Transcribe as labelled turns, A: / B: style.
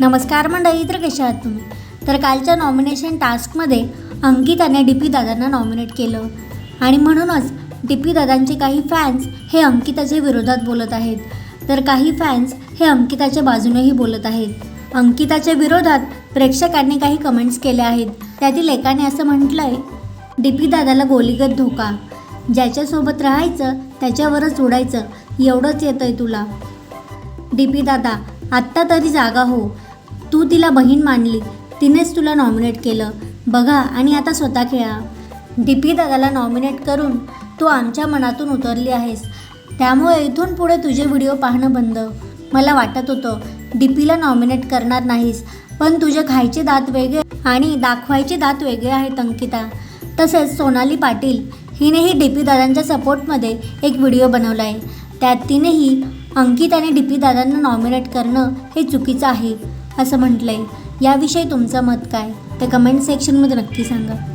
A: नमस्कार मंडळी तर कशा आहात तुम्ही? तर कालच्या नॉमिनेशन टास्कमध्ये अंकिताने डी पी दादांना नॉमिनेट केलं. आणि म्हणूनच डी पी दादांचे काही फॅन्स हे अंकिताच्या विरोधात बोलत आहेत. तर काही फॅन्स हे अंकिताच्या बाजूनेही बोलत आहेत. अंकिताच्या विरोधात प्रेक्षकांनी काही कमेंट्स केल्या आहेत. त्यातील एकाने असं म्हटलं आहे डी पी दादाला गोलीगत धोका. ज्याच्यासोबत राहायचं त्याच्यावरच उडायचं एवढंच येतं आहे तुला. डी पी दादा आत्ता तरी जागा हो. तू तिला बहीण मानली. तिनेच तुला नॉमिनेट केलं. बघा आणि आता स्वतः खेळा. डी पी दादाला नॉमिनेट करून तू आमच्या मनातून उतरली आहेस. त्यामुळे इथून पुढे तुझे व्हिडिओ पाहणं बंद. मला वाटत होतं डी पीला नॉमिनेट करणार नाहीस पण तुझे खायचे दात वेगळे आणि दाखवायचे दात वेगळे आहेत अंकिता. तसेच सोनाली पाटील हिनेही डी पी दादांच्या सपोर्टमध्ये एक व्हिडिओ बनवला आहे त्यात तिनेही अंकित आणि डी पी दादांना नॉमिनेट करणं हे चुकीचं आहे. असं म्हटलं आहे याविषयी तुमचं मत काय? ते कमेंट सेक्शनमध्ये नक्की सांगा.